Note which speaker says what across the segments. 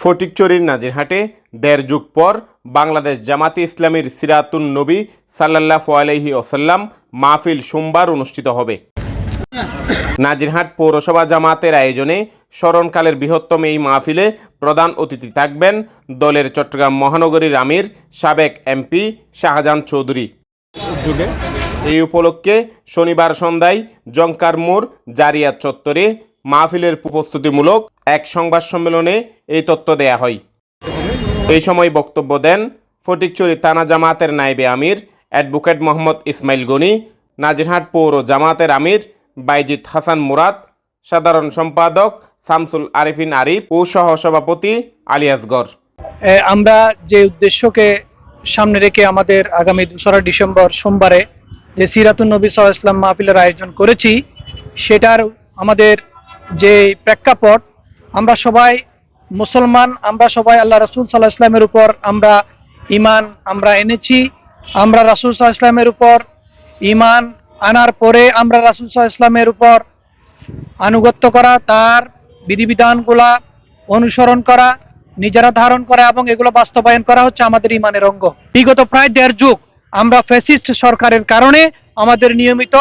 Speaker 1: ফটিকচুরির নাজিরহাটে দেড় যুগ পর বাংলাদেশ জামাতে ইসলামীর সিরাতুন নবী সাল্লাল্লাহু আলাইহি ওসাল্লাম মাহফিল সোমবার অনুষ্ঠিত হবে। নাজিরহাট পৌরসভা জামাতের আয়োজনে স্মরণকালের বৃহত্তম এই মাহফিলে প্রধান অতিথি থাকবেন দলের চট্টগ্রাম মহানগরীর আমির, সাবেক এমপি শাহজাহান চৌধুরী। এই উপলক্ষে শনিবার সন্ধ্যায় জঙ্কার মোড় জারিয়া চত্বরে মাহফিলের প্রস্তুতিমূলক এক সংবাদ সম্মেলনে এই তথ্য দেয়া হয়। এই সময় বক্তব্য দেন ফটিকচুরি থানা জামাতের নাইবে আমির, অ্যাডভোকেট মোহাম্মদ ইসমাইল গনি, নাজিরহাট পৌর জামাতের আমির বাইজিৎ হাসান মুরাদ, সাধারণ সম্পাদক শামসুল আরিফিন আরিফ ও সহসভাপতি আলিয়াসগর
Speaker 2: আমরা যে উদ্দেশ্যকে সামনে রেখে আমাদের আগামী দোসরা ডিসেম্বর সোমবারে যে সিরাতুন নবী সাল ইসলাম মাহফিলের আয়োজন করেছি, সেটার আমাদের যে প্রেক্ষাপট, আমরা সবাই মুসলমান, আমরা সবাই আল্লাহ রসুল সাল্লাহ ইসলামের উপর আমরা ইমান আমরা এনেছি। আমরা রাসুল সাল্লাহ ইসলামের উপর ইমান আনার পরে আমরা রাসুল সাল্লাহ ইসলামের উপর আনুগত্য করা, তার বিধিবিধানগুলা অনুসরণ করা, নিজেরা ধারণ করা এবং এগুলো বাস্তবায়ন করা হচ্ছে আমাদের ইমানের অঙ্গ। বিগত প্রায় দেড় যুগ আমরা ফ্যাসিস্ট সরকারের কারণে আমাদের নিয়মিত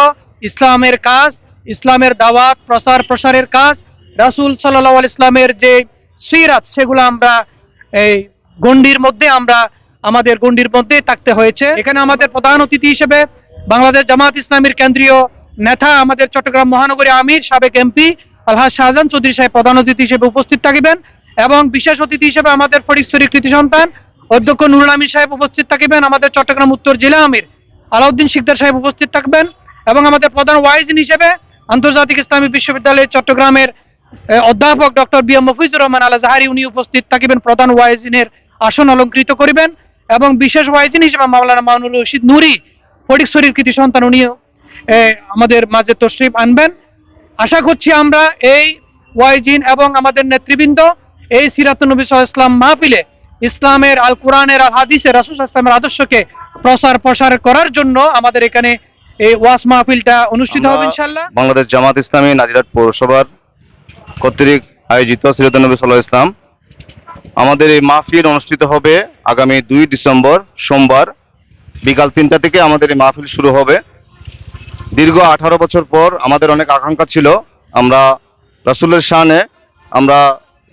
Speaker 2: ইসলামের কাজ ইসলামের দাওয়াত, প্রচার প্রসারের কাজ, রাসূল সাল্লাহ ইসলামের যে সিরাত, সেগুলো আমরা এই গণ্ডির মধ্যে আমরা আমাদের গণ্ডির মধ্যে থাকতে হয়েছে। এখানে আমাদের প্রধান অতিথি হিসেবে বাংলাদেশ জামাত ইসলামীর কেন্দ্রীয় নেতা আমাদের চট্টগ্রাম মহানগরী আমির, সাবেক এমপি আলহাজ শাহজাহান চৌধুরী সাহেব প্রধান অতিথি হিসেবে উপস্থিত থাকিবেন এবং বিশেষ অতিথি হিসেবে আমাদের ফটিকছড়ি কৃতি সন্তান অধ্যক্ষ নুরুল আমির সাহেব উপস্থিত থাকিবেন, আমাদের চট্টগ্রাম উত্তর জেলা আমির আলাউদ্দিন শিকদার সাহেব উপস্থিত থাকবেন এবং আমাদের প্রধান ওয়াইজিন হিসেবে আন্তর্জাতিক ইসলামী বিশ্ববিদ্যালয় চট্টগ্রামের অধ্যাপক doctor B M Mofizur Rahman Al Azhari উনি উপস্থিত। থাকিবেন প্রধান ওয়াইজিনের আসন অলঙ্কৃত করিবেন এবং বিশেষ ওয়াইজিন হিসেবে মাওলানা মামুনুল রশিদ নুরি, ফটিকছড়ির কৃতি সন্তান, উনিও আমাদের মাঝে তশরিফ আনবেন। আশা করছি আমরা এই ওয়াইজিন এবং আমাদের নেতৃবৃন্দ এই সিরাতুল নবী সাল্লাল্লাহু ইসলাম মাহফিলে ইসলামের আল কোরআনের আল হাদিসের রাসূল ইসলামের আদর্শকে প্রসার প্রসার করার জন্য আমাদের এখানে এই ওয়াজ মাহফিলটা অনুষ্ঠিত হবে ইনশাআল্লাহ?
Speaker 3: বাংলাদেশ জামাত ইসলামী নাজিরাট পৌরসভার কর্তৃক আয়োজিত সিরাত নবী সাল্লাহ ইসলাম আমাদের এই মাহফিল অনুষ্ঠিত হবে আগামী দুই ডিসেম্বর সোমবার বিকাল তিনটা থেকে আমাদের এই মাহফিল শুরু হবে। দীর্ঘ আঠারো বছর পর আমাদের অনেক আকাঙ্ক্ষা ছিল। আমরা রাসুলের শানে আমরা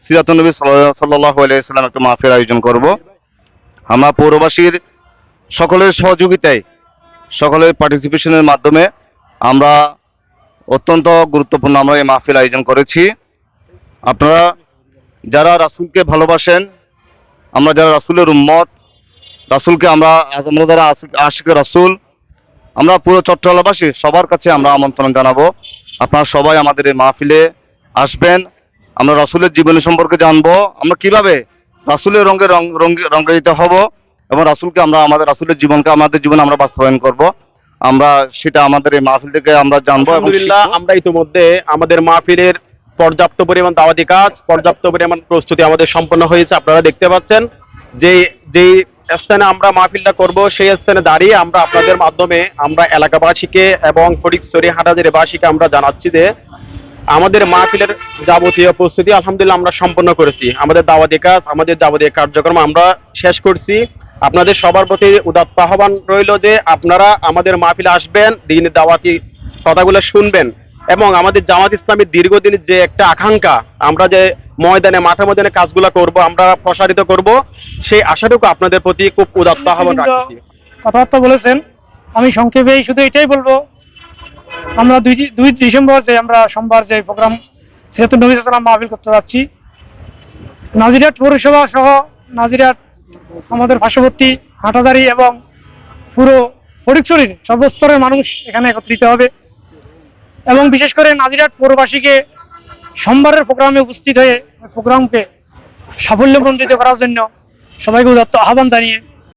Speaker 3: সিরাত নবী সাল্লাহ আলাইসাল্লাম একটা মাহফিল আয়োজন করব। আমরা পৌরবাসীর সকলের সহযোগিতায় সকলের পার্টিসিপেশনের মাধ্যমে আমরা অত্যন্ত গুরুত্বপূর্ণ আমরা এই মাহফিল আয়োজন করেছি। আপনারা যারা রাসূলকে ভালোবাসেন, আমরা যারা রাসূলের উম্মত, রাসূলকে আমরা আমরা যারা আশিক- রাসূল, আমরা পুরো চট্টগ্রামবাসী সবার কাছে আমরা আমন্ত্রণ জানাব। আপনারা সবাই আমাদের এই মাহফিলে আসবেন। আমরা রাসূলের জীবনী সম্পর্কে জানব। আমরা কীভাবে রাসূলের রঙে রঙে- রঙ্গায়িত হব? এবং রাসূলকে আমরা আমাদের রাসূলের জীবনকে আমাদের জীবনে আমরা বাস্তবায়ন করব। আমরা সেটা আমাদের এই মাহফিল থেকে আমরা জানব
Speaker 4: আলহামদুলিল্লাহ আমরা ইতিমধ্যে আমাদের মাহফিলের পর্যাপ্ত পরিমাণ দাওয়াতি কাজ পর্যাপ্ত পরিমাণ প্রস্তুতি আমাদের সম্পন্ন হয়েছে। আপনারা দেখতে পাচ্ছেন যে যেই স্থানে আমরা মাহফিলটা করব সেই স্থানে দাঁড়িয়ে আমরা আপনাদের মাধ্যমে আমরা এলাকাবাসীকে এবং ফটিকছড়ি হাটাজারিবাসীকে আমরা জানাচ্ছি যে আমাদের মাহফিলের যাবতীয় প্রস্তুতি আলহামদুলিল্লাহ আমরা সম্পন্ন করেছি। আমাদের দাওয়াতি কাজ আমাদের যাবতীয় কার্যক্রম আমরা শেষ করছি। আপনাদের সবার প্রতি উদাত্ত আহ্বান রইল যে আপনারা আমাদের মাহফিলে আসবেন দিন দাওয়াতি কথাগুলো শুনবেন এবং আমাদের জামাত ইসলামের দীর্ঘদিনের যে একটা আকাঙ্ক্ষা আমরা যে ময়দানে মাঠে ময়দানে কাজগুলো করব আমরা প্রসারিত করব সেই আশাটুকু আপনাদের প্রতি খুব উদাত্ত আহ্বান রাখছি।
Speaker 2: কথাবার্তা বলেছেন। আমি সংক্ষেপে শুধু এটাই বলব আমরা দুই দুই ডিসেম্বর যে আমরা সোমবার যে প্রোগ্রাম সেহেতু নবী সালাম মাহফিল করতে যাচ্ছি। নাজিরাট পৌরসভা সহ নাজিরাট আমাদের পার্শ্ববর্তী হাটাদারি এবং পুরো ফটিকছড়ির সর্বস্তরের মানুষ এখানে একত্রিত হবে। এবং বিশেষ করে নাজিরাট পৌরবাসীকে সোমবারের প্রোগ্রামে উপস্থিত হয়ে প্রোগ্রামকে সাফল্যমণ্ডিত করার জন্য সবাইকে উদাত্ত আহ্বান জানিয়ে